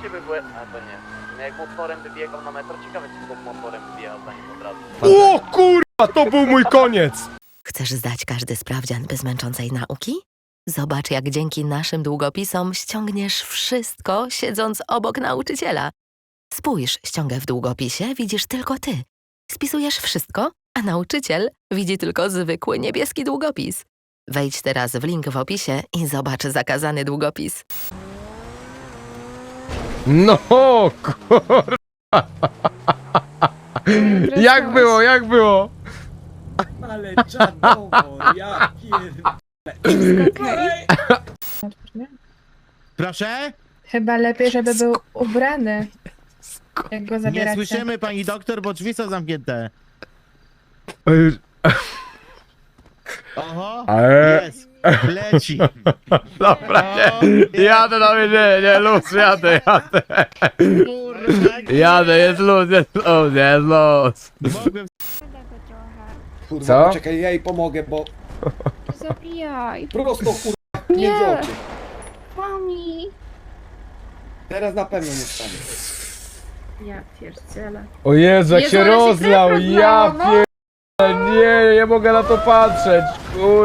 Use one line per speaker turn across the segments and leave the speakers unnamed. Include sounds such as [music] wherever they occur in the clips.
faktycznie by były... Albo nie. No jak motorem by biegał na metro, ciekawe czy chłop motorem by biegał za nim od razu.
O kurwa, to był mój koniec!
Chcesz zdać każdy sprawdzian bez męczącej nauki? Zobacz, jak dzięki naszym długopisom ściągniesz wszystko, siedząc obok nauczyciela. Spójrz, ściągę w długopisie widzisz tylko ty. Spisujesz wszystko, a nauczyciel widzi tylko zwykły niebieski długopis. Wejdź teraz w link w opisie i zobacz zakazany długopis.
No kurwa! Jak było, jak było?
Ale czadowo, ja pierdolę.
Proszę?
Chyba lepiej, żeby był ubrany. Jak go
Nie
zabieracie.
słyszymy pani doktor, bo drzwi są zamknięte. Oho,
Ale...
jest, leci. [laughs]
Dobra, nie, jadę na więzienie, nie, luz, jadę, jadę.
Kurwa,
Jadę, jest luz, jest luz, jest luz.
Mogłem
Kurwa,
Co?
poczekaj, ja jej pomogę, bo
Zabijaj.
prosto kurwa między
Nie.
oczy.
Mami.
Teraz na pewno nie stanie.
Ja pierdzielę.
O Jezu, jak
Jezu,
się
ale się
rozlał, ja
rozlała, no.
pier... Nie, nie mogę na to patrzeć, kur...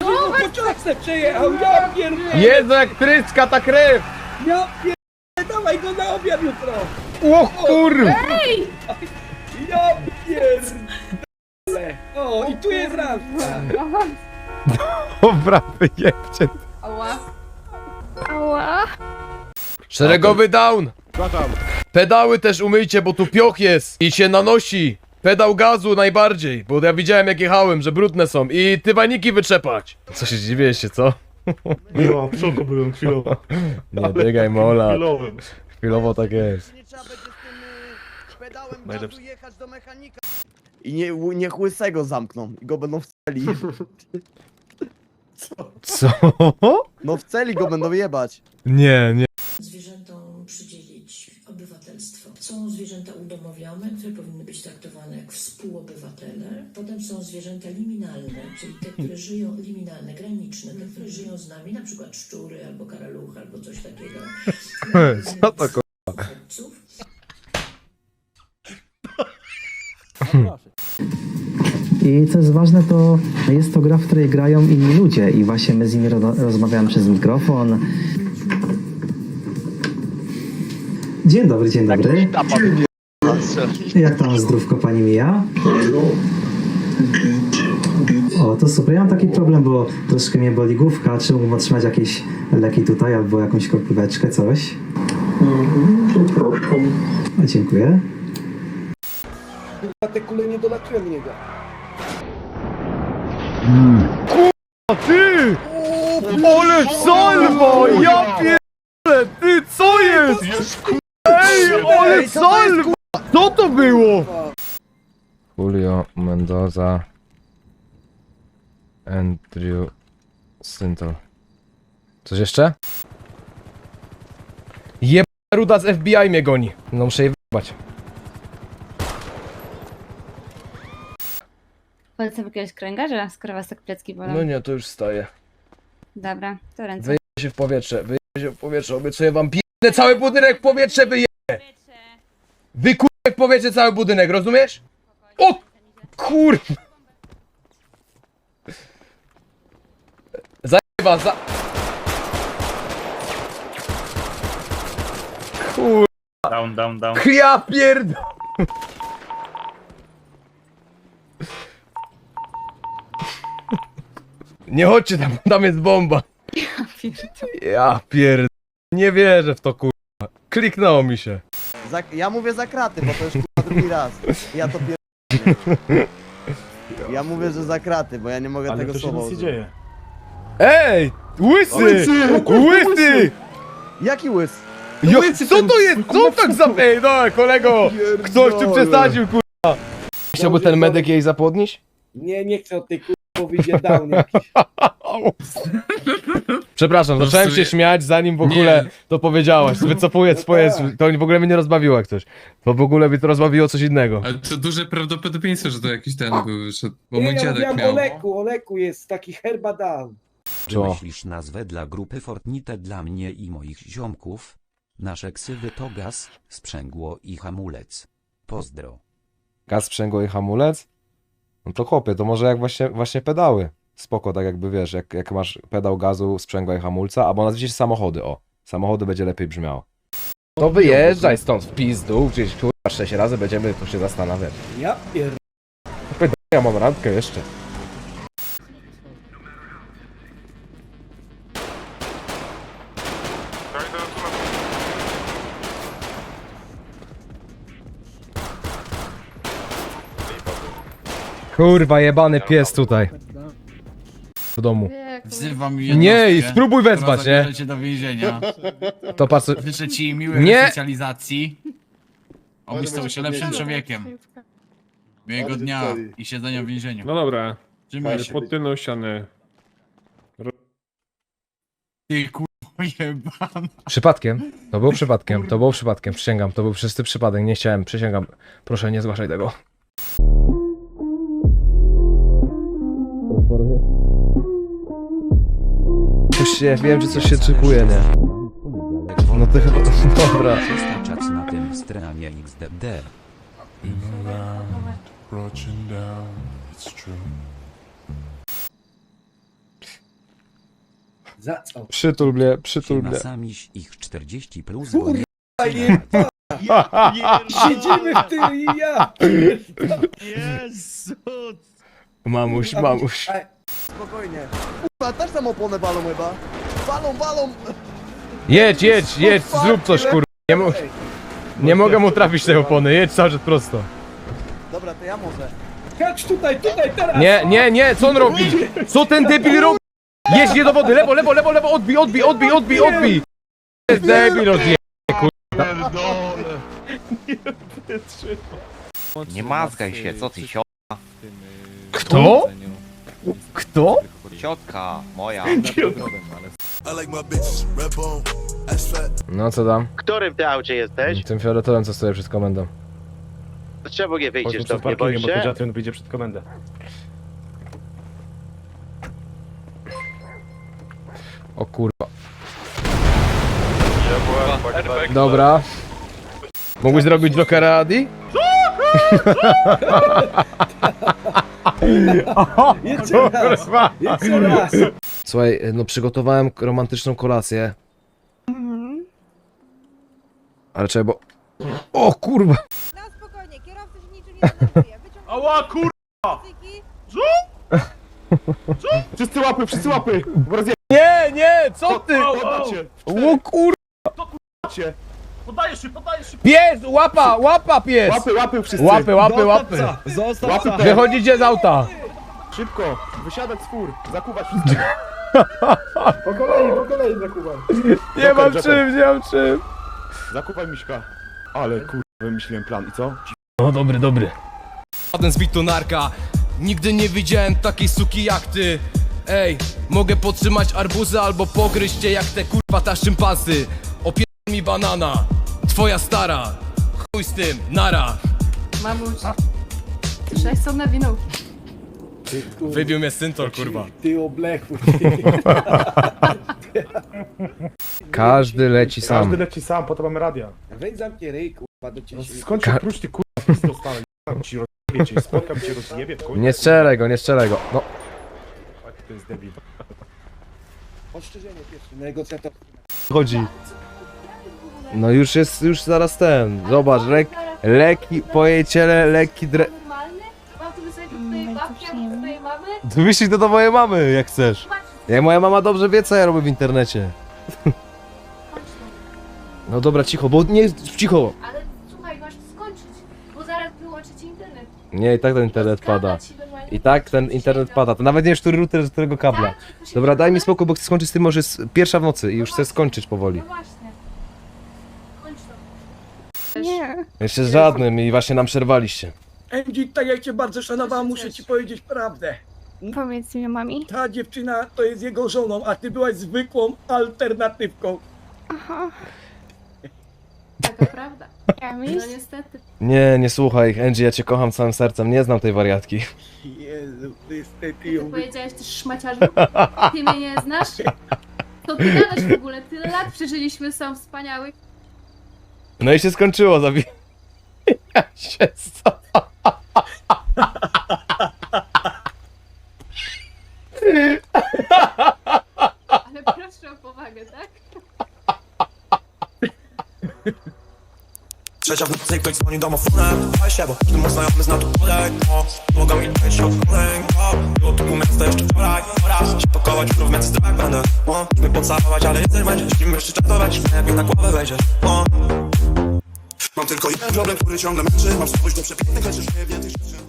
No, pociąg se przejechał, ja pierdolę,
Jezu, jak tryska ta krew!
ja pierdolę, dawaj go na obiad jutro.
O kurwa!
Ja pierdolę. O, i tu jest rampa.
Dobra, wyjebcie.
Ała. Ała.
Szeregowy down! Pedały też umyjcie, bo tu pioch jest i się nanosi. Pedał gazu najbardziej, bo ja widziałem jak jechałem, że brudne są i tywaniki wytrzepać. Co się dziwię się, co?
No, w szoku byłem chwilowo. [laughs]
Nie dygaj mola,
Chwilowym.
chwilowo tak jest.
Nie trzeba będzie z tym y, pedałem jechać do mechanika. I nie, niech łysego zamkną i go będą w celi.
Co?
No w celi go będą jebać.
Nie, nie.
Obywatelstwo. Są zwierzęta udomowione, które powinny być traktowane jak współobywatele. Potem są zwierzęta liminalne, czyli te, które żyją, liminalne, graniczne, te, które żyją z nami, na przykład szczury albo karaluchy albo coś takiego. [laughs]
Co to ko...
Uchodźców.
I co jest ważne, to jest to gra, w której grają inni ludzie i właśnie my z nimi ro- rozmawiamy przez mikrofon. Dzień dobry, dzień dobry. Jak tam zdrówko pani mija? O, to super. Ja mam taki problem, bo troszkę mnie boli główka. Czy mógłbym otrzymać jakieś leki tutaj albo jakąś koplóweczkę, coś? O, dziękuję.
Kurwa, te kule nie dolatują w niego.
A ty! Ole salwa! Ja pierdolę! Ty, co jest? Salwa! Co to było? Julio Mendoza Andrew Syntel Coś jeszcze? Jeb... Ruda z FBI mnie goni. No muszę je wyjebać.
Polecam jakiegoś kręgarza, skoro was tak plecki bolą.
No nie, to już staje.
Dobra, to ręce.
Wyjebę się w powietrze, wyjebę się w powietrze, obiecuję wam pierdolę cały budynek w powietrze wyjebę! Wykurwę w powietrze cały budynek, rozumiesz? O kurwa! Zajeba, za... Kur...
Down, down, down.
Ja pierd... Nie chodźcie tam, tam jest bomba. Ja pierd... Nie wierzę w to kurwa. Kliknęło mi się.
Za, ja mówię za kraty, bo to już kurwa drugi raz. Ja to pier... Ja mówię, że za kraty, bo ja nie mogę
Ale
tego
to się
słowa
nic nie
użyć.
dzieje.
Ej! Łysy! Łysy!
Jaki łys?
Jo, co to jest? Co tak za... Ej, no kolego! Ktoś tu przesadził kurwa. Chciałby ten medyk jej zapłodnić?
Nie, nie chcę o tej kurwa powiedzieć down jakiś. [laughs]
Przepraszam, zacząłem się śmiać zanim w ogóle to powiedziałaś. Wycofuję swoje... To w ogóle mnie nie rozbawiło jak coś. To w ogóle mnie to rozbawiło coś innego.
Ale to duże prawdopodobieństwo, że to jakiś ten był, że, bo
Nie,
mój dziadek miał.
o leku, o leku jest taki herba down.
Wymyślisz nazwę dla grupy Fortnite dla mnie i moich ziomków? Nasze ksywy to gaz, sprzęgło i hamulec. Pozdro.
Gaz, sprzęgło i hamulec? No to chłopie, to może jak właśnie, właśnie pedały. Spoko, tak jakby wiesz, jak, jak masz pedał gazu, sprzęgła i hamulca, albo nazwijcie samochody, o. Samochody będzie lepiej brzmiało. To wyjeżdżaj stąd w pizdu, gdzieś kurwa sześć razy będziemy tu się zastanawiać.
Ja pier... [laughs]
Ja mam randkę jeszcze. Kurwa, jebany pies tutaj. W domu.
Wzywam
Nie, i spróbuj wezwać, nie?
cię do więzienia.
To patrz.
Życzę ci miłej
Nie.
resocjalizacji. Obyś stał się lepszym człowiekiem. Miłego dnia i siedzenia w więzieniu.
No dobra,
Trzymaj się.
pod tylną ścianę.
Ty kurwa jebana.
Przypadkiem. To był przypadkiem, to był przypadkiem, przysięgam, to był czysty przypadek, nie chciałem, przysięgam. Proszę, nie zgłaszaj tego. Się, wiem, że coś się szykuje, nie? No to chyba, [laughs] dobra.
Przestaczać na tym stronie XDD.
Za co?
Przytul mnie, przytul mnie.
samiś ich 40 plus, bo nie
Siedzimy w tym i ja
Jezu.
Mamuś, mamuś.
Spokojnie. Kurwa, też tam oponę balą chyba. Balą, balą!
Jedź, jedź, jedź, zrób coś, kurwa. Nie, mo nie mogę mu trafić tej opony, jedź cały czas prosto.
Dobra, to ja może.
Chodź tutaj, tutaj, teraz!
Nie, nie, nie, co on robi? Co ten debil robi? Jedź nie do wody, lewo, lewo, lewo, lewo, odbij, odbij, odbij, odbij, odbij. Jest debil odje...
Nie mazgaj się, co ty, sio...
Kto? Kto?
Ciotka moja.
No co tam?
W którym ty aucie jesteś?
Tym fioletowym, co stoi przed komendą.
Czemu nie wyjdziesz do mnie, boisz się?
Jatrin wyjdzie przed komendę.
O kurwa. Dobra. Mógłbyś zrobić Jokera Adi? [laughs]
Jeszcze raz! Jeszcze raz!
Słuchaj, no przygotowałem romantyczną kolację. Ale trzeba, bo... O kurwa!
Na spokojnie, kierowca się niczym nie denerwuje.
Ała kur... Wszyscy łapy, wszyscy łapy!
Nie, nie, co ty? O kur...
Podajesz się, podajesz się!
Pies, łapa, łapa pies!
Łapy, łapy wszyscy!
Łapy, łapy, łapy!
Zostaw psa!
Wychodzicie z auta!
Szybko! Wysiadać z fur! Zakuwać wszystkich! [laughs]
Po kolei, po kolei zakuwaj.
Nie mam
Joker.
czym, nie mam czym.
Zakuwaj miśka! Ale kur... wymyśliłem plan i co?
No dobry, dobry. Żaden z narka. Nigdy nie widziałem takiej suki jak ty. Ej, mogę podtrzymać arbuzy albo pogryźć cię jak te kurwa ta szympansy. Opier mi banana. Twoja stara. Chuj z tym, nara.
Mamuś. Sześć są na.
Ty, kurwa,
Wybił mnie syntol, kurwa.
Ty oblechu.
Każdy leci
Każdy leci sam, potem mamy radia.
Weź zamknij ryj, kurwa, do ciebie.
Skąd się prócz ty kurwa stale? Tam ci rozjebie cię, spotkam cię, rozjebie w końcu.
Nie strzelaj go, nie strzelaj go. No,
Tak, to jest debil.
Ostrzeżenie pierwsze, negocjator.
chodzi. No już jest, już zaraz ten. Zobacz, lek, leki, po jej ciele, leki dre...
Normalny? Mam tu sobie tutaj babcia, tutaj mamy.
Wyślij to do mojej mamy, jak chcesz. Jak moja mama dobrze wie, co ja robię w internecie. No dobra, cicho, bo nie, cicho.
Ale słuchaj, masz to skończyć, bo zaraz wyłączy ci internet.
Nie, i tak ten internet pada.
Ci normalnie
I tak ten internet pada. To nawet nie wiesz, który router z którego kabla.
Tak,
Dobra, daj mi spokój, bo chcę skończyć z tym, może jest pierwsza w nocy i już chcę skończyć powoli.
No właśnie. Kończ to. Nie.
Jeszcze z żadnym i właśnie nam przerwaliście.
Angie, tak jak cię bardzo szanowałam, muszę ci powiedzieć prawdę.
Powiedz mi mami.
Ta dziewczyna to jest jego żoną, a ty byłaś zwykłą alternatywką.
Aha. Taka prawda. No niestety.
Nie, nie słuchaj ich, Angie, ja cię kocham całym sercem, nie znam tej wariatki.
Jezu, niestety
Ty
ją wy...
powiedziałeś też szmaciarzu. Ty mnie nie znasz? Co ty gadasz w ogóle? Tyle lat przeżyliśmy, są wspaniałych.
No i się skończyło, zabi... [laughs] Ja się co?
Ale proszę o powagę, tak?
Trzecia w nocy ktoś dzwoni domofonem Daj się, bo każdy mój znajomy zna tu podaj No, mogę mi dać się od kolejnego Było tu pół miasta jeszcze wczoraj. Raz się pakować, już w między tak będę musimy pocałować, ale jedzeń będzie Śpimy jeszcze czatować, jak mi na głowę wejdziesz. No Mam tylko jeden problem, który ciągle męczy. Mam słabość do przepięknych, już nie wiem tych rzeczy